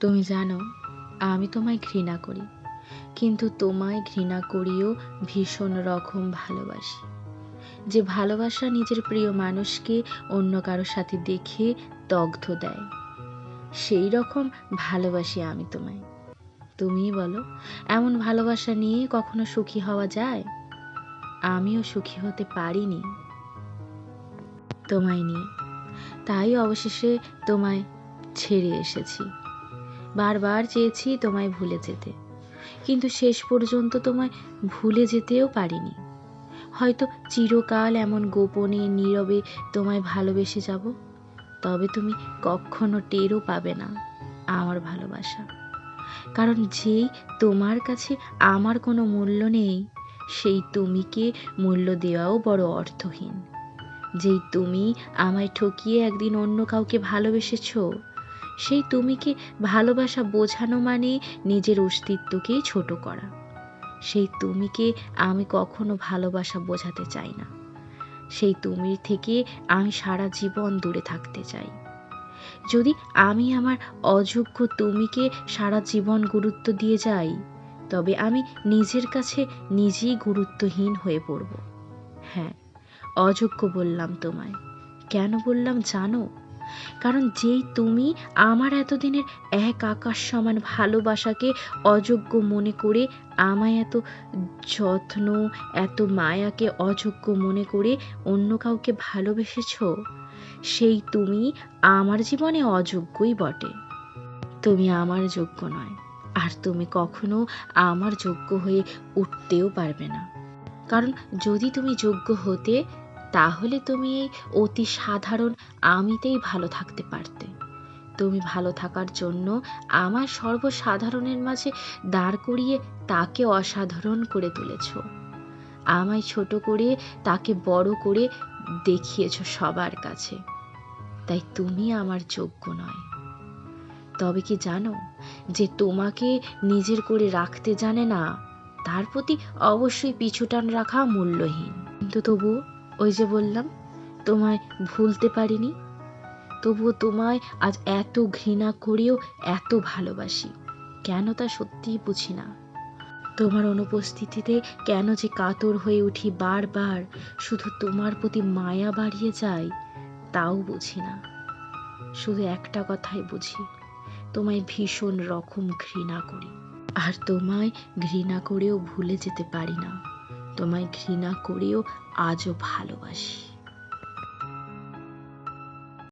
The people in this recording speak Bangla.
তুমি জানো, আমি তোমায় ঘৃণা করি, কিন্তু তোমায় ঘৃণা করিও ভীষণ রকম ভালোবাসি। যে ভালোবাসা নিজের প্রিয় মানুষকে অন্য কারোর সাথে দেখে দগ্ধ দেয়, সেই রকম ভালোবাসি আমি তোমায়। তুমিই বলো, এমন ভালোবাসা নিয়ে কখনো সুখী হওয়া যায়? আমিও সুখী হতে পারিনি তোমায় নিয়ে। তাই অবশেষে তোমায় ছেড়ে এসেছি। বারবার চেয়েছি তোমায় ভুলে যেতে। কিন্তু শেষ পর্যন্ত তোমায় ভুলে যেতেও পারিনি। হয়তো চিরকাল এমন গোপনে, নীরবে তোমায় ভালোবেসে যাব, তবে তুমি কখনো টেরও পাবে না আমার ভালোবাসা। কারণ যেই তোমার কাছে আমার কোনো মূল্য নেই, সেই তুমিকে মূল্য দেওয়াও বড় অর্থহীন। যেই তুমি আমায় ঠকিয়ে একদিন অন্য কাউকে ভালোবেসেছো সেই তুমিকে ভালোবাসা বোঝানো মানে নিজের অস্তিত্বকেই ছোট করা? সেই তুমিকে আমি কখনো ভালোবাসা বোঝাতে চাই না? সেই তুমির থেকে আমি সারা জীবন দূরে থাকতে চাই। যদি আমি আমার অযোগ্য তুমিকে সারা জীবন গুরুত্ব দিয়ে যাই, তবে আমি নিজের কাছে নিজেই গুরুত্বহীন হয়ে পড়ব। হ্যাঁ অযোগ্য বললাম তোমায়। কেন বললাম জানো? কারণ যেই তুমি আমার এতদিনের এক আকাশ সমান ভালোবাসাকে অযোগ্য মনে করে, আমায় এত যত্ন, এত মায়াকে অযোগ্য মনে করে অন্য কাউকে ভালোবেসেছ? সেই তুমি আমার জীবনে অযোগ্যই বটে। তুমি আমার যোগ্য নয়, আর তুমি কখনো আমার যোগ্য হয়ে উঠতেও পারবে না। কারণ যদি তুমি যোগ্য হতে তাহলে তুমি এই অতি সাধারণ আমিতেই ভালো থাকতে পারতে। তুমি ভালো থাকার জন্য আমার সর্বসাধারণের মাঝে দাঁড় করিয়ে তাকে অসাধারণ করে তুলেছ। আমায় ছোট করে, তাকে বড় করে দেখিয়েছ সবার কাছে। তাই তুমি আমার যোগ্য নয়। তবে কি জানো, যে তোমাকে নিজের করে রাখতে জানে না, তার প্রতি অবশ্যই পিছুটান রাখা মূল্যহীন। কিন্তু তবুও ওই যে বললাম, তোমায় ভুলতে পারিনি। তবুও তোমায় আজ এত ঘৃণা করেও এত ভালোবাসি। কেন তা সত্যিই বুঝি না। তোমার অনুপস্থিতিতে কেন যে কাতর হয়ে উঠি বারবার, শুধু তোমার প্রতি মায়া বাড়িয়ে যায়, তাও বুঝি না। শুধু একটা কথাই বুঝি, তোমায় ভীষণ রকম ঘৃণা করি। আর তোমায় ঘৃণা করেও ভুলে যেতে পারি না। তোমায় ঘৃণা করেও আজও ভালোবাসি।